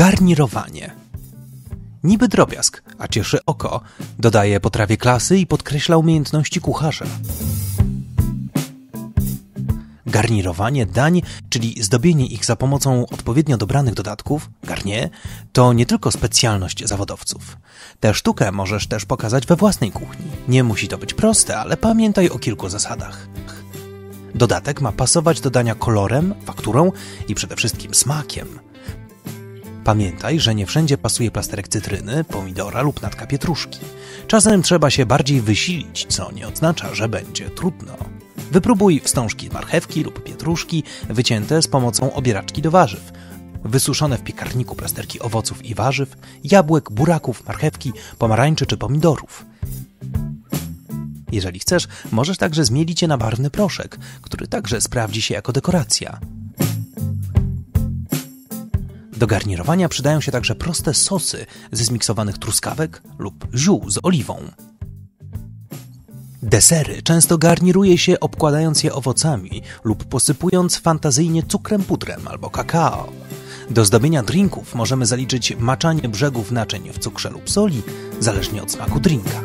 Garnirowanie. Niby drobiazg, a cieszy oko, dodaje potrawie klasy i podkreśla umiejętności kucharza. Garnirowanie dań, czyli zdobienie ich za pomocą odpowiednio dobranych dodatków, garnie, to nie tylko specjalność zawodowców. Tę sztukę możesz też pokazać we własnej kuchni. Nie musi to być proste, ale pamiętaj o kilku zasadach. Dodatek ma pasować do dania kolorem, fakturą i przede wszystkim smakiem. Pamiętaj, że nie wszędzie pasuje plasterek cytryny, pomidora lub natka pietruszki. Czasem trzeba się bardziej wysilić, co nie oznacza, że będzie trudno. Wypróbuj wstążki marchewki lub pietruszki wycięte z pomocą obieraczki do warzyw. Wysuszone w piekarniku plasterki owoców i warzyw, jabłek, buraków, marchewki, pomarańczy czy pomidorów. Jeżeli chcesz, możesz także zmielić je na barwny proszek, który także sprawdzi się jako dekoracja. Do garnirowania przydają się także proste sosy ze zmiksowanych truskawek lub ziół z oliwą. Desery często garniruje się obkładając je owocami lub posypując fantazyjnie cukrem pudrem albo kakao. Do zdobienia drinków możemy zaliczyć maczanie brzegów naczyń w cukrze lub soli, zależnie od smaku drinka.